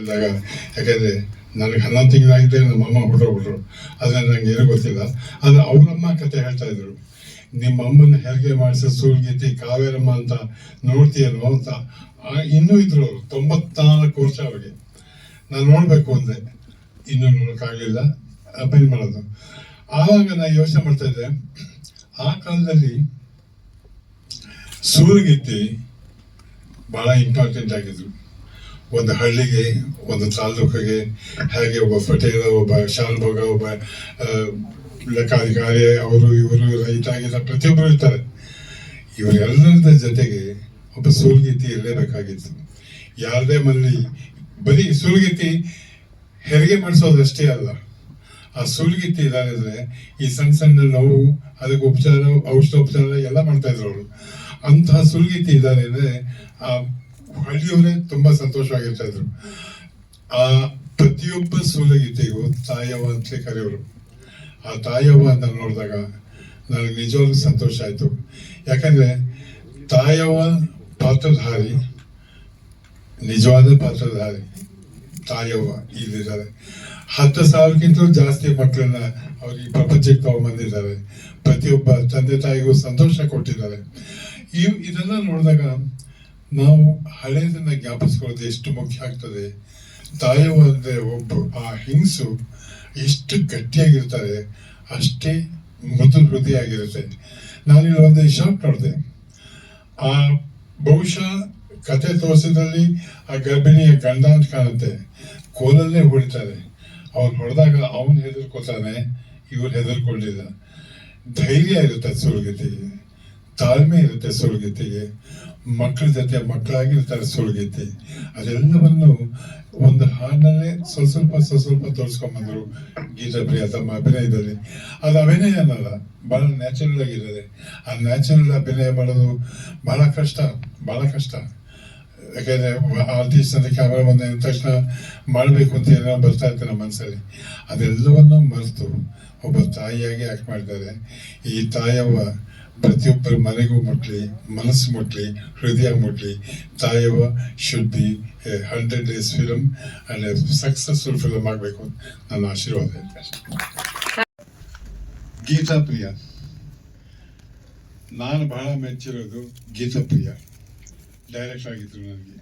ಇದ್ದಾಗ ಯಾಕಂದ್ರೆ ನನಗೆ ಹನ್ನೊಂದು ತಿಂಗಳಾಗಿದ್ದೆ ನಮ್ಮ ಅಮ್ಮ ಹೊರಟೋಗ್ಬಿಟ್ರು ಆದರೆ ನಂಗೆ ಏನೂ ಗೊತ್ತಿಲ್ಲ. ಆದರೆ ಅವರಮ್ಮ ಕತೆ ಹೇಳ್ತಾ ಇದ್ರು. ನಿಮ್ಮ ಅಮ್ಮನ ಹೆರಿಗೆ ಮಾಡಿಸೋ ಸೂಲ್ಗೀತಿ ಕಾವೇರಮ್ಮ ಅಂತ ನೋಡ್ತೀಯಲ್ವ ಅಂತ. ಇನ್ನೂ ಇದ್ರು ಅವರು, ತೊಂಬತ್ನಾಲ್ಕು ವರ್ಷ ಅವರಿಗೆ. ನಾನು ನೋಡಬೇಕು ಅಂದೆ ಇನ್ನೂ ನೋಡೋಕ್ಕಾಗಲಿಲ್ಲ ಅಪೇಲ್ ಮಾಡೋದು. ಆವಾಗ ನಾನು ಯೋಚನೆ ಮಾಡ್ತಾ ಇದ್ದೆ. ಆ ಕಾಲದಲ್ಲಿ ಸೂಲಗಿತ್ತಿ ಬಹಳ ಇಂಪಾರ್ಟೆಂಟ್ ಆಗಿದ್ರು. ಒಂದು ಹಳ್ಳಿಗೆ, ಒಂದು ತಾಲೂಕಿಗೆ ಹಾಗೆ ಒಬ್ಬ ಪಟೇಲ, ಒಬ್ಬ ಶಾಲ್ಭೋಗ ಒಬ್ಬ ಲೆಕ್ಕಾಧಿಕಾರಿ, ಅವರು ಇವರು ರೈತ ಆಗಿಲ್ಲ ಪ್ರತಿಯೊಬ್ಬರು ಇರ್ತಾರೆ. ಇವರೆಲ್ಲರ ಜೊತೆಗೆ ಒಬ್ಬ ಸೂಲ್ಗೀತಿ ಇರಲೇಬೇಕಾಗಿತ್ತು. ಯಾರದೇ ಮನೆಯಲ್ಲಿ ಬರೀ ಸೂಲ್ಗೀತಿ ಹೆರಿಗೆ ಮಾಡಿಸೋದಷ್ಟೇ ಅಲ್ಲ. ಆ ಸುಲ್ಗಿತ್ತಿ ಇದಾಗಿದ್ರೆ ಈ ಸಣ್ಣ ಸಣ್ಣ ನೋವು, ಅದಕ್ಕೆ ಉಪಚಾರ, ಔಷಧೋಪಚಾರ ಎಲ್ಲ ಮಾಡ್ತಾ ಇದ್ರು ಅವರು. ಅಂತಹ ಸುಲ್ಗಿತ್ತಿ ಇದ್ದಾರೆ ಅಂದರೆ ಆ ಹಳ್ಳಿಯವರೇ ತುಂಬಾ ಸಂತೋಷವಾಗಿರ್ತಾ ಇದ್ರು. ಆ, ಪ್ರತಿಯೊಬ್ಬ ಸೂಲಗೀತೆಗೂ ತಾಯವ್ವ ಅಂತಲೇ ಕರೆಯವರು ಆ ತಾಯವ್ವ ಅಂತ ನೋಡಿದಾಗ ನನಗೆ ನಿಜವಾಗ್ಲೂ ಸಂತೋಷ ಆಯ್ತು. ಯಾಕಂದ್ರೆ ತಾಯವ್ವ ಪಾತ್ರಧಾರಿ ನಿಜವಾದ ಪಾತ್ರಧಾರಿ ತಾಯವ್ವ ಇಲ್ಲಿದ್ದಾರೆ. ಹತ್ತು ಸಾವಿರಕ್ಕಿಂತಲೂ ಜಾಸ್ತಿ ಮಕ್ಕಳನ್ನ ಅವ್ರು ಈ ಪ್ರಪಂಚಕ್ಕೆ ತಗೊಂಡ್ಬಂದಿದ್ದಾರೆ. ಪ್ರತಿಯೊಬ್ಬ ತಂದೆ ತಾಯಿಗೂ ಸಂತೋಷ ಕೊಟ್ಟಿದ್ದಾರೆ. ಈ, ಇದೆಲ್ಲ ನೋಡಿದಾಗ ನಾವು ಹಳೆಯದನ್ನ ಜ್ಞಾಪಿಸ್ಕೊಳ್ಳೋದು ಎಷ್ಟು ಮುಖ್ಯ ಆಗ್ತದೆ? ತಾಯಿ ಅಂದ್ರೆ ಒಬ್ಬ ಆ ಹಿಂಸು ಎಷ್ಟು ಗಟ್ಟಿಯಾಗಿರ್ತಾರೆ, ಅಷ್ಟೇ ಮೃದು ಹೃದಯ ನಾನಿಲ್ಲಿ ಒಂದು ಶಾಪ್ ನೋಡಿದೆ. ಆ ಬಹುಶಃ ಕತೆ ತೋರಿಸಿದಲ್ಲಿ ಆ ಗರ್ಭಿಣಿಯ ಗಂಡ ಅಂತ ಕಾಣುತ್ತೆ. ಕೋಲಲ್ಲೇ ಹೊಡಿತಾರೆ ಅವ್ರು ಹೊಡೆದಾಗ ಅವನು ಹೆದರ್ಕೋತಾನೆ ಇವ್ರು ಹೆದರ್ಕೊಳ್ಳಿಲ್ಲ ಧೈರ್ಯ ಇರುತ್ತೆ ಸುಳ್ಗತಿಗೆ ತಾಳ್ಮೆ ಇರುತ್ತೆ ಸುಳ್ಗತಿಗೆ ಮಕ್ಕಳ ಜೊತೆ ಮಕ್ಕಳಾಗಿರ್ತಾರೆ ಸುಳ್ಗತಿ ಅದೆಲ್ಲವನ್ನು ಒಂದು ಹಾಡಲ್ಲೇ ಸ್ವಲ್ಪ ಸ್ವಲ್ಪ ಸ್ವಲ್ಪ ಸ್ವಲ್ಪ ತೋರಿಸ್ಕೊಂಡ್ಬಂದ್ರು ಗೀತಾ ಪ್ರಿಯ, ತಮ್ಮ ಅಭಿನಯದಲ್ಲಿ. ಅದು ಅಭಿನಯ ಅನ್ನಲ್ಲ ಭಾಳ ನ್ಯಾಚುರಲ್ ಆಗಿರೋದೆ. ಆ ನ್ಯಾಚುರಲ್ ಅಭಿನಯ ಮಾಡೋದು ಬಹಳ ಕಷ್ಟ ಬಹಳ ಕಷ್ಟ. ಯಾಕೆಂದರೆ ಆರ್ಟಿಸ್ಟ್ ಅಂತ ಕ್ಯಾಮ್ರಾ ಬಂದ ತಕ್ಷಣ ಮಾಡಬೇಕು ಅಂತ ಏನೋ ಬರ್ತಾ ಇರ್ತಾರೆ ನಮ್ಮ ಮನಸ್ಸಲ್ಲಿ. ಅದೆಲ್ಲವನ್ನು ಮರೆತು ಒಬ್ಬ ತಾಯಿಯಾಗಿ ಆಕ್ಟ್ ಮಾಡಿದ್ದಾರೆ ಈ ತಾಯವ್ವ ಪ್ರತಿಯೊಬ್ಬರ ಮನೆಗೂ ಮುಟ್ಲಿ, ಮನಸ್ಸು ಮುಟ್ಲಿ, ಹೃದಯ ಮುಟ್ಲಿ. Tayavva be hundred days film and successful film ಆಗಬೇಕು. ನನ್ನ ಆಶೀರ್ವಾದ ಗೀತಾ ಪ್ರಿಯ. ನಾನು ಬಹಳ ಮೆಚ್ಚಿರೋದು ಗೀತಾ ಪ್ರಿಯ. ಡೈರೆಕ್ಟ್ ಆಗಿದ್ರು ನನಗೆ.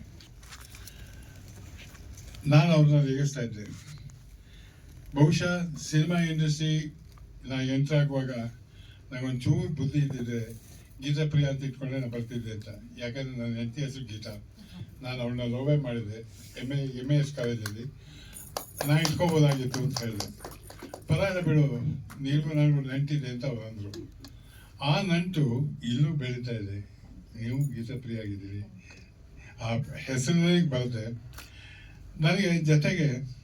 ನಾನು ಅವ್ರನ್ನ ರೇಗಿಸ್ತಾ ಇದ್ದೆ ಬಹುಶಃ ಸಿನಿಮಾ ಇಂಡಸ್ಟ್ರಿ ನಾ ಎಂಟ್ರ್ ಆಗುವಾಗ ನಂಗೊಂಚೂರು ಬುದ್ಧಿ ಇದ್ದಿದೆ. ಗೀತಾ ಪ್ರಿಯ ಅಂತ ಇಟ್ಕೊಂಡೆ ನಾನು ಬರ್ತಿದ್ದೆ ಅಂತ. ಯಾಕಂದರೆ ನನ್ನ ಹೆಂಡತಿ ಹೆಸರು ಗೀತಾ. ನಾನು ಅವಳನ್ನ ಲೋವೇ ಮಾಡಿದೆ. M A M A S ಕಾಲೇಜಲ್ಲಿ. ನಾನು ಇಟ್ಕೋಬೋದಾಗಿತ್ತು ಅಂತ ಹೇಳಿದೆ. ಪರವಾಗಿಲ್ಲ ಬಿಡು ನೀವು ನನಗೂ ನಂಟಿದೆ ಅಂತ ಅವ್ರು ಅಂದರು. ಆ ನಂಟು ಇಲ್ಲೂ ಬೆಳೀತಾ ಇದೆ. ನೀವು ಗೀತಪ್ರಿಯ ಆಗಿದ್ದೀರಿ. ಆ ಹೆಸರಿಗೆ ಬರುತ್ತೆ. ನನಗೆ ಜೊತೆಗೆ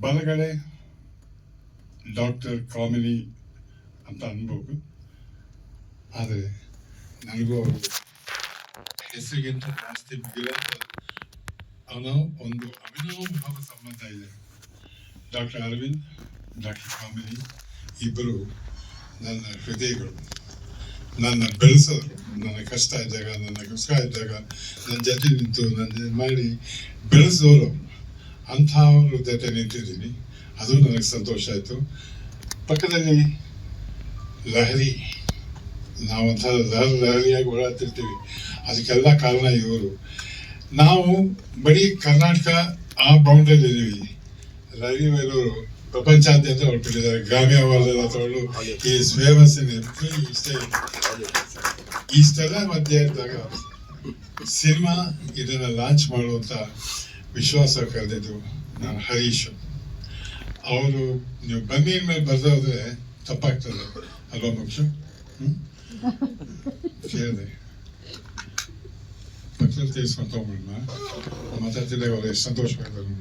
ಬಲಗಡೆ ಡಾಕ್ಟರ್ ಕಾಮಿನಿ ಅಂತ ಅನ್ಬೋದು ಆದರೆ ನನಗೂ ಅವರು ಹೆಸರಿಗಿಂತ ಜಾಸ್ತಿ ಬಿಗಿರಂತ ಅವನ ಒಂದು ಅವಿನಾಭಾವ ಸಂಬಂಧ ಇದೆ. ಡಾಕ್ಟರ್ ಅರವಿಂದ್, ಡಾಕ್ಟರ್ ಕಾಮಿನಿ ಇಬ್ಬರು ನನ್ನ ಹೃದಯಗಳು. ನನ್ನ ಬೆಳೆಸೋರು, ನನ್ನ ಕಷ್ಟ ಇದ್ದಾಗ, ನನ್ನ ಕಷ್ಟ ಇದ್ದಾಗ, ನನ್ನ ಜೊತೆ ನಿಂತು, ನನ್ನ ಮಾಡಿ ಬೆಳೆಸೋರು. ಅಂಥವ್ರ ಜೊತೆ ನಿಂತಿದ್ದೀನಿ. ಅದು ನನಗೆ ಸಂತೋಷ ಆಯಿತು. ಪಕ್ಕದಲ್ಲಿ ಲಹರಿ ನಾವಂಥ ಲಹರಿ, ಲಹರಿಯಾಗಿ ಓಡಾಡ್ತಿರ್ತೀವಿ. ಅದಕ್ಕೆಲ್ಲ ಕಾರಣ ಇವರು. ನಾವು ಬರೀ ಕರ್ನಾಟಕ ಆ ಬೌಂಡ್ರಿಯಲ್ಲಿ ಇದ್ದೀವಿ. ಲಹರಿ ಮೇಲವರು ಪ್ರಪಂಚಾದ್ಯಂತ ಹೊರಟಿದ್ದಾರೆ ಗ್ರಾಮ್ಯ ವಾರ್ಡ್ ತಗೊಂಡು ಈ ಫೇಮಸ್ ಇನ್ ಇಷ್ಟೆಲ್ಲ ಮಧ್ಯೆ ಇದ್ದಾಗ ಸಿನಿಮಾ ಇದನ್ನು ಲಾಂಚ್ ಮಾಡುವಂತ ವಿಶ್ವಾಸ ಕರೆದಿದ್ದು ನಾನು ಹರೀಶ್. ಅವರು ನೀವು ಬನ್ನಿ ಮೇಲೆ ಬರ್ದೋದ್ರೆ ತಪ್ಪಾಗ್ತದೆ. ಅಲ್ವಾ ಮಕ್ಷು? ಹ್ಮ್? ಕೇಳಿದೆ. ಪಕ್ಕದಲ್ಲಿ ತಿಳಿಸ್ಕೊಂಡು ಮಾತಾಡ್ತಿದ್ದಾಗ ಅವ್ರು ಎಷ್ಟು ಸಂತೋಷವಾಗಿದ್ದಾರೆ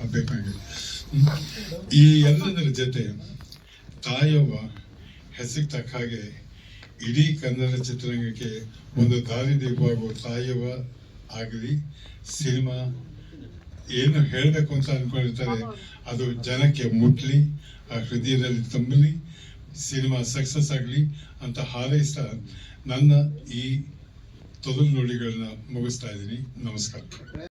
ಅದು ಬೇಕು ಈ ಎಲ್ಲದರ ಜೊತೆ ತಾಯವ್ವ ಹೆಸರಿಗೆ ತಕ್ಕ ಹಾಗೆ ಇಡೀ ಕನ್ನಡ ಚಿತ್ರರಂಗಕ್ಕೆ ಒಂದು ದಾರಿ ದೀಪವಾಗುವ ತಾಯವ್ವ ಆಗಲಿ, ಸಿನಿಮಾ ಏನು ಹೇಳಬೇಕು ಅಂತ ಅನ್ಕೊಂಡಿರ್ತಾರೆ ಅದು ಜನಕ್ಕೆ ಮುಟ್ಲಿ ಆ ಹೃದಯದಲ್ಲಿ ತುಂಬಲಿ ಸಿನಿಮಾ ಸಕ್ಸಸ್ ಆಗಲಿ ಅಂತ ಹಾರೈಸ್ತಾ ನನ್ನ ಈ ತೊದಲು ನುಡಿಗಳನ್ನ ಮುಗಿಸ್ತಾ ಇದ್ದೀನಿ. ನಮಸ್ಕಾರ.